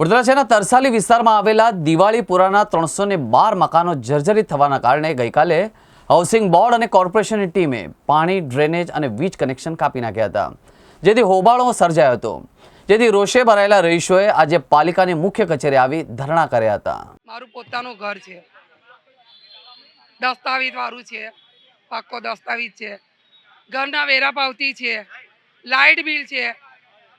વડોદરા શહેરના તરસાલી વિસ્તારમાં આવેલા દિવાળીપુરાના ત્રણસો ને બાર મકાનો જર્જરિત થવાના કારણે ગઈકાલે હાઉસિંગ બોર્ડ અને કોર્પોરેશનની ટીમે પાણી, ડ્રેનેજ અને વીજ કનેક્શન કાપી નાખ્યા હતા. જેથી હોબાળો સર્જાયો હતો. જેથી રોષે ભરાયેલા રહીશોએ આજે પાલિકાની મુખ્ય કચેરી આવી ધરણા કર્યા હતા. મારું પોતાનું ઘર છે. દસ્તાવેજ વાળું છે. પાક્કો દસ્તાવેજ છે. ઘરના વેરા પાવતી છે. લાઇટ બિલ છે.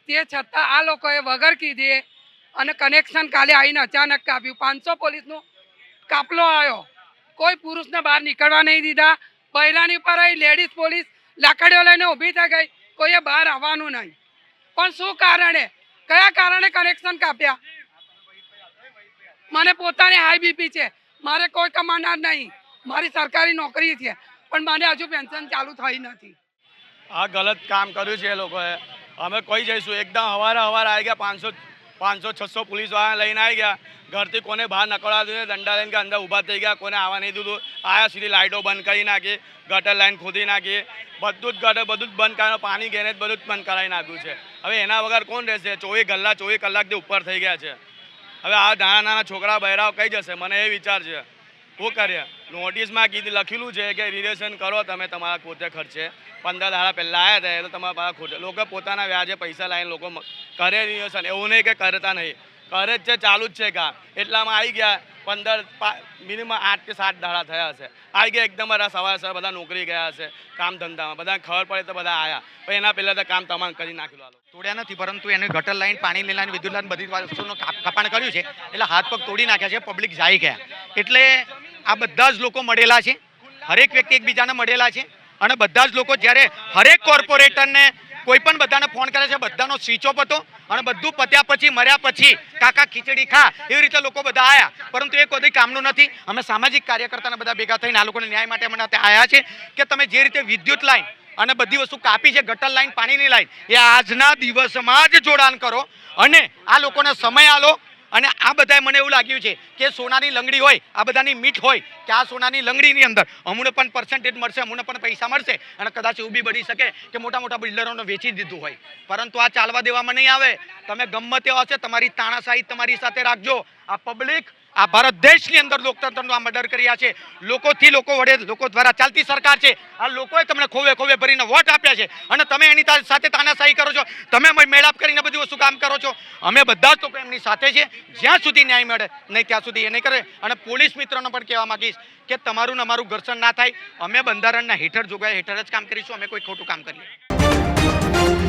તે છતાં આ લોકોએ વગર કીધે અને કનેક્શન કાલે આવીને અચાનક કાપ્યું પાંચસો પોલીસનો કાપલો આવ્યો. કોઈ પુરુષને બહાર નીકળવા નહીં દીધા. બૈરાની ઉપર આવી લેડીઝ પોલીસ લાકડીઓ લઈને ઊભી થઈ ગઈ. કોઈએ બહાર આવવાનું નહીં. પણ શું કારણે? કયા કારણે કનેક્શન કાપ્યા? મને પોતાને હાઈ બીપી છે. મારે કોઈ કમાનાર નહીં. મારી સરકારી નોકરી છે. પણ મને હજુ પેન્શન ચાલુ થઈ નથી. આ ગલત કામ કર્યું છે એ લોકોએ. અમે કોઈ જઈશું. એકદમ હવારે હવારે આવી ગયા પાંચસો પાંચસો, છસો પોલીસવાળા લઈને આવી ગયા. ઘરથી કોને બહાર નકળવા દીધું દંડા લઈને અંદર ઊભા થઈ ગયા. કોને આવવા નહીં દીધું. આયા સુધી લાઇટો બંધ કરી નાખી. ગટર લાઈન ખોદી નાખી. બધું જ ગટર, બધું જ બંધ કરાવ્યું. પાણી ગેરેજ બધું જ બંધ કરાવી નાખ્યું છે. હવે એના વગર કોણ રહેશે? ચોવીસ કલાક ચોવીસ કલાકથી ઉપર થઈ ગયા છે. હવે આ નાના નાના છોકરા બહેરાઓ કઈ જશે? મને એ વિચાર છે. શું કરીએ નોટિસમાં કીધું, લખેલું છે કે રિલેશન કરો, તમે તમારા પોતે ખર્ચે. પંદર દાડા પહેલાં આવ્યા હતા તો તમારા પાસે ખોટે. લોકો પોતાના વ્યાજે પૈસા લાવીને લોકો કરે રિલેશન. એવું નહીં કે કરતા નહીં. કરે જ છે, ચાલુ જ છે કા એટલામાં આવી ગયા. પંદર મિનિમમ આઠ કે સાત દાડા થયા હશે. આવી ગયા એકદમ બધા સવારે સવાર બધા નોકરી ગયા હશે, કામ ધંધામાં. બધા ખબર પડે તો બધા આવ્યા પણ એના પહેલાં તો કામ તમામ કરી નાખેલું આ તોડ્યા નથી, પરંતુ એને ગટર લાઈન, પાણી લાઈન વિદ્યુત લાઈન બધી વસ્તુનું કપાણ કર્યું છે. એટલે હાથ પગ તોડી નાખ્યા છે પબ્લિક જાય ગયા એટલે આ બધા જ લોકો મળેલા છે. હરેક વ્યક્તિ એકબીજાને મળેલા છે. અને બધા જ લોકો જ્યારે હરેક કોર્પોરેટરને કોઈ પણ બધાને ફોન કરે છે, બધાનો સ્વિચ ઓફ હતો. અને બધું પત્યા પછી, મર્યા પછી, કાકા ખીચડી ખા, એવી રીતે લોકો બધા આવ્યા પરંતુ એ કોઈ કામનું નથી. અમે સામાજિક કાર્યકર્તાને બધા ભેગા થઈને આ લોકોને ન્યાય માટે અમે આવ્યા છે કે તમે જે રીતે વિદ્યુત લાઈન અને બધી વસ્તુ કાપી છે, ગટર લાઈન, પાણીની લાઈન, એ આજના દિવસમાં જ જોડાણ કરો. અને આ લોકોને સમય આલો. અને આ બધાએ મને એવું લાગ્યું છે કે સોનાની લંગડી હોય, આ બધાની મીઠ હોય, કે આ સોનાની લંગડીની અંદર અમને પણ પર્સન્ટેજ મળશે અમને પણ પૈસા મળશે અને કદાચ એવું બી બની શકે કે મોટા મોટા બિલ્ડરોને વેચી દીધું હોય. પરંતુ આ ચાલવા દેવામાં નહીં આવે. તમે ગમે તે હશે, તમારી તાણાશાહી તમારી સાથે રાખજો. આ પબ્લિક આ ભારત દેશની અંદર લોકતંત્રનો આ મર્ડર કર્યા છે. લોકોથી લોકો વડે લોકો દ્વારા ચાલતી સરકાર છે. આ લોકોએ તમને ખોવે ખોવે ભરીને વોટ આપ્યા છે. અને તમે એની સાથે તાનાશાહી કરો છો. તમે મેળાપ કરીને બધી વસ્તુ કામ કરો છો. અમે બધા જ લોકો એમની સાથે છે. જ્યાં સુધી ન્યાય મળે નહીં, ત્યાં સુધી એ નહીં કરે. અને પોલીસ મિત્રોને પણ કહેવા માંગીશ કે તમારું ને અમારું ઘર્ષણ ના થાય. અમે બંધારણના હેઠળ જોગાયા હેઠળ જ કામ કરીશું. અમે કોઈ ખોટું કામ કરીએ.